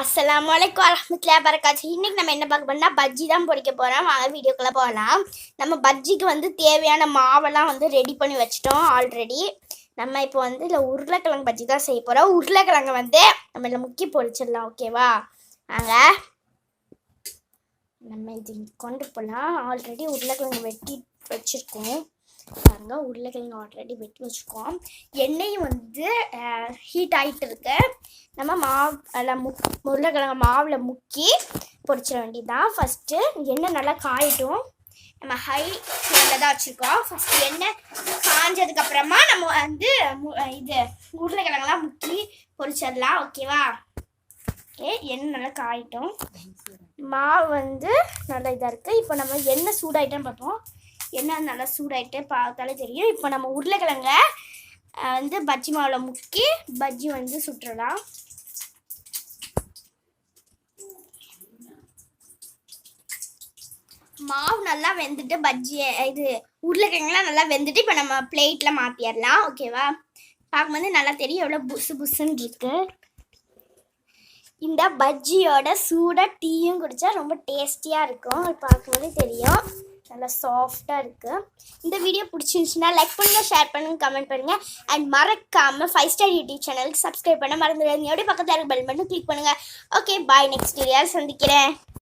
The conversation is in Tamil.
அஸ்லாம் அலைக்கும் வரஹ்மத்துல்லாஹி வரகாத்து இன்றைக்கி நம்ம என்ன பார்க்க போனால் பஜ்ஜி தான் பொரிக்க போகிறோம் வாங்க வீடியோக்குள்ளே போகலாம். நம்ம பஜ்ஜிக்கு வந்து தேவையான மாவெல்லாம் வந்து ரெடி பண்ணி வச்சிட்டோம் ஆல்ரெடி நம்ம இப்போ வந்து இல்லை உருளைக்கிழங்கு பஜ்ஜி தான் செய்ய போகிறோம் உருளைக்கிழங்கு வந்து நம்ம இதில் முக்கி பொரிச்சிடலாம் ஓகேவா வாங்க. நம்ம இது கொண்டு போகலாம் ஆல்ரெடி உருளைக்கிழங்கு வெட்டி வச்சுருக்கோம். பாருங்கள் உருளைக்கிழங்கு ஆல்ரெடி வெட்டி வச்சுருக்கோம். எண்ணெயும் வந்து ஹீட் ஆகிட்டு இருக்கு. நம்ம மாவு அதில் முக் உருளைக்கிழங்கு மாவில் முக்கி பொறிச்சிட வேண்டியதுதான். ஃபஸ்ட்டு எண்ணெய் நல்லா காயிட்டும். நம்ம ஹை ஃப்ளேமில் தான் வச்சுருக்கோம். ஃபஸ்ட்டு எண்ணெய் காஞ்சதுக்கப்புறமா நம்ம வந்து மு- இது உருளைக்கிழங்குலாம் முக்கி பொரிச்சிடலாம். ஓகேவா ஓகே எண்ணெய் நல்லா காயட்டும். மாவு வந்து நல்லா இதாக இருக்குது இப்போ நம்ம எண்ணெய் சூடாயிட்டேன்னு பார்ப்போம் எண்ணெய் நல்லா சூடாயிட்டு பார்த்தாலே தெரியும். இப்போ நம்ம உருளைக்கிழங்க வந்து பஜ்ஜி மாவில் முக்கி பஜ்ஜி வந்து சுட்டுறலாம். மாவு நல்லா வெந்துட்டு பஜ்ஜி இது உருளைக்கிழங்குலாம் நல்லா வெந்துட்டு இப்போ நம்ம பிளேட்டில் மாற்றிடலாம் ஓகேவா? பார்க்கும்போது நல்லா தெரியும் எவ்வளோ புசு புசுன்னு இருக்கு. இந்த பஜ்ஜியோட சூடாக டீயும் குடித்தா ரொம்ப டேஸ்டியாக இருக்கும். பார்க்கும்போது தெரியும். நல்லா சாஃப்டாக இருக்குது இந்த வீடியோ பிடிச்சிருந்துச்சுன்னா லைக் பண்ணுங்கள் ஷேர் பண்ணுங்கள் கமெண்ட் பண்ணுங்கள் அண்ட் மறக்காமல் ஃபைவ் ஸ்டார் யூடியூப் சேனலுக்கு சப்ஸ்கிரைப் பண்ண மறந்துடாதீங்க. அப்படியே பக்கத்தில் இருக்க பெல் பட்டன் கிளிக் பண்ணுங்கள் ஓகே பாய் நெக்ஸ்ட் வீடியோவில் சந்திக்கிறேன்.